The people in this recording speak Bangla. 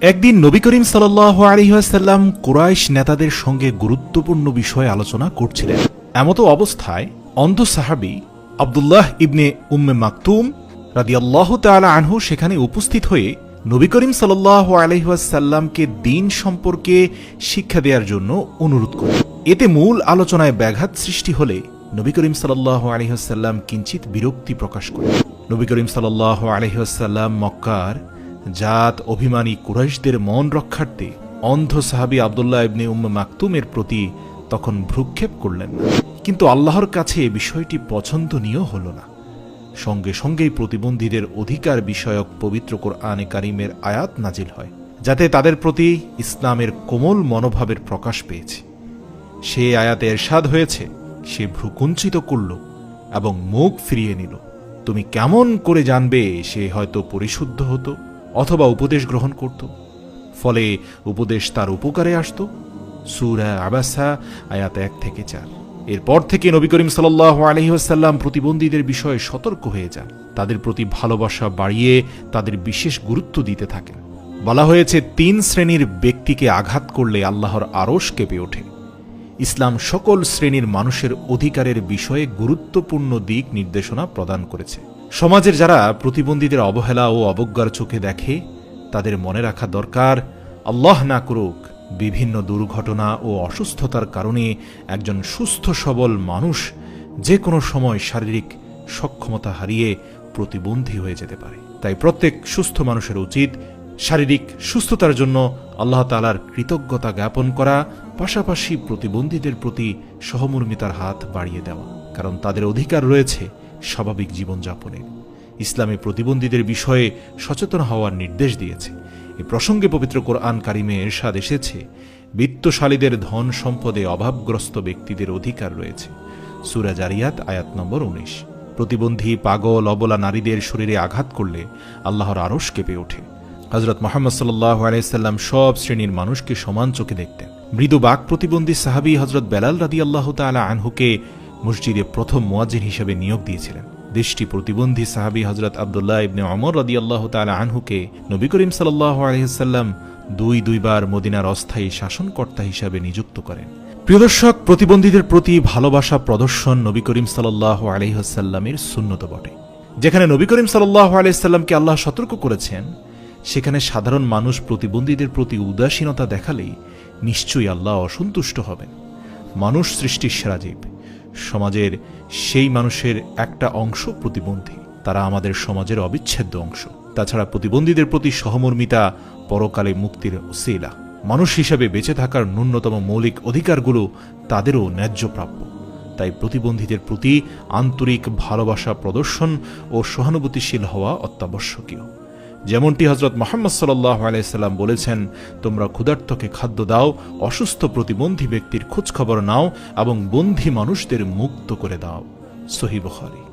একদিন নবী করিম সাল্লাহ আলহিহাসাল্লাম কুরাইশ নেতাদের সঙ্গে গুরুত্বপূর্ণ বিষয়ে আলোচনা করছিলেন। এমতো অবস্থায় অন্ধ সাহাবি আবদুল্লাহ ইবনে উম্মে মাকতুম রাদিয়াল্লাহ তাআলা আনহু সেখানে উপস্থিত হয়ে নবী করিম সাল্লাহ আলহিহাসাল্লামকে দিন সম্পর্কে শিক্ষা দেওয়ার জন্য অনুরোধ করেন এতে মূল আলোচনায় ব্যাঘাত সৃষ্টি হলে নবী করিম সাল্লাহ আলহিহাসাল্লাম কিঞ্চিত বিরক্তি প্রকাশ করেন নবী করিম সাল্লাহ আলহিহাসাল্লাম মক্কার জাত অভিমানী কুরাইশদের মন রক্ষার্থে অন্ধ সাহাবি আবদুল্লাহ ইবনে উম্ম মাকতুমের প্রতি তখন ভ্রুক্ষেপ করলেন কিন্তু আল্লাহর কাছে এ বিষয়টি পছন্দনীয় হল না। সঙ্গে সঙ্গেই প্রতিবন্ধীদের অধিকার বিষয়ক পবিত্র কোরআনে কারিমের আয়াত নাজিল হয়, যাতে তাদের প্রতি ইসলামের কোমল মনোভাবের প্রকাশ পেয়েছে। সে আয়াতে এরশাদ হয়েছে, সে ভ্রুকুঞ্চিত করল এবং মুখ ফিরিয়ে নিল। তুমি কেমন করে জানবে সে হয়তো পরিশুদ্ধ হতো? অথবা উপদেশ গ্রহণ করত। ফলে উপদেশ তার উপকারে আসত। সুরা আবাসা, আয়াত এক থেকে চার। এরপর থেকে নবী করিম সাল্লাহ আলহিহাসাল্লাম প্রতিবন্ধীদের বিষয়ে সতর্ক হয়ে যান। তাদের প্রতি ভালোবাসা বাড়িয়ে তাদের বিশেষ গুরুত্ব দিতে থাকেন। বলা হয়েছে, তিন শ্রেণির ব্যক্তিকে আঘাত করলে আল্লাহর আরশ কেঁপে ওঠে। ইসলাম সকল শ্রেণির মানুষের অধিকারের বিষয়ে গুরুত্বপূর্ণ দিক নির্দেশনা প্রদান করেছে। সমাজের যারা প্রতিবন্ধীদের অবহেলা ও অবজ্ঞার চোখে দেখে, তাদের মনে রাখা দরকার, আল্লাহ না করুক, বিভিন্ন দুর্ঘটনা ও অসুস্থতার কারণে একজন সুস্থ সবল মানুষ যে কোনো সময় শারীরিক সক্ষমতা হারিয়ে প্রতিবন্ধী হয়ে যেতে পারে। তাই প্রত্যেক সুস্থ মানুষের উচিত শারীরিক সুস্থতার জন্য আল্লাহ তালার কৃতজ্ঞতা জ্ঞাপন করা, পাশাপাশি প্রতিবন্ধীদের প্রতি সহমর্মিতার হাত বাড়িয়ে দেওয়া। কারণ তাদের অধিকার রয়েছে স্বাভাবিক জীবনযাপনের। ইসলামে প্রতিবন্ধীদের বিষয়ে সচেতন হওয়ার নির্দেশ দিয়েছে। এ প্রসঙ্গে পবিত্র কোরআন কারিমে এরশাদ এসেছে, বিত্তশালীদের ধন সম্পদে অভাবগ্রস্ত ব্যক্তিদের অধিকার রয়েছে। সুরা জারিয়াত, আয়াত নম্বর উনিশ। প্রতিবন্ধী, পাগল, অবলা নারীদের শরীরে আঘাত করলে আল্লাহর আরশ কেঁপে ওঠে। হজরত মোহাম্মদ সাল্লাহ আলাইসাল্লাম সব শ্রেণির মানুষকে সমান চোখে দেখতেন। মৃদু বাক প্রতিবন্ধী সাহাবি হজরত বেলাল রাদি আল্লাহ তালা আনহুকে মসজিদে প্রথম মোয়াজিন হিসেবে নিয়োগ দিয়েছিলেন। দেশটি প্রতিবন্ধী সাহাবি হজরত আবদুল্লাহ ইবনে অমর রদি আল্লাহ তালা আনহুকে নবী করিম সাল্লাহ আলহিসাল্লাম দুই দুইবার মদিনার অস্থায়ী শাসনকর্তা হিসাবে নিযুক্ত করেন। প্রিয় দর্শক, প্রতিবন্ধীদের প্রতি ভালোবাসা প্রদর্শন নবী করিম সাল্লাহ আলহিহাসাল্লামের শূন্যত বটে। যেখানে নবী করিম সাল্লাহ আলাইসাল্লামকে আল্লাহ সতর্ক করেছেন, সেখানে সাধারণ মানুষ প্রতিবন্ধীদের প্রতি উদাসীনতা দেখালেই নিশ্চয়ই আল্লাহ অসন্তুষ্ট হবেন। মানুষ সৃষ্টির সেরা জীব। সমাজের সেই মানুষের একটা অংশ প্রতিবন্ধী। তারা আমাদের সমাজের অবিচ্ছেদ্য অংশ। তাছাড়া প্রতিবন্ধীদের প্রতি সহমর্মিতা পরকালে মুক্তির সেলা মানুষ হিসাবে বেঁচে থাকার ন্যূনতম মৌলিক অধিকারগুলো তাদেরও ন্যায্য প্রাপ্য। তাই প্রতিবন্ধীদের প্রতি আন্তরিক ভালোবাসা প্রদর্শন ও সহানুভূতিশীল হওয়া অত্যাবশ্যকীয়। যেমনটি হজরত মোহাম্মদ সাল্লাহ আলাইসাল্লাম বলেছেন, তোমরা ক্ষুধার্তকে খাদ্য দাও, অসুস্থ প্রতিবন্ধী ব্যক্তির খোঁজখবর নাও এবং বন্ধী মানুষদের মুক্ত করে দাও। সহি বখারি।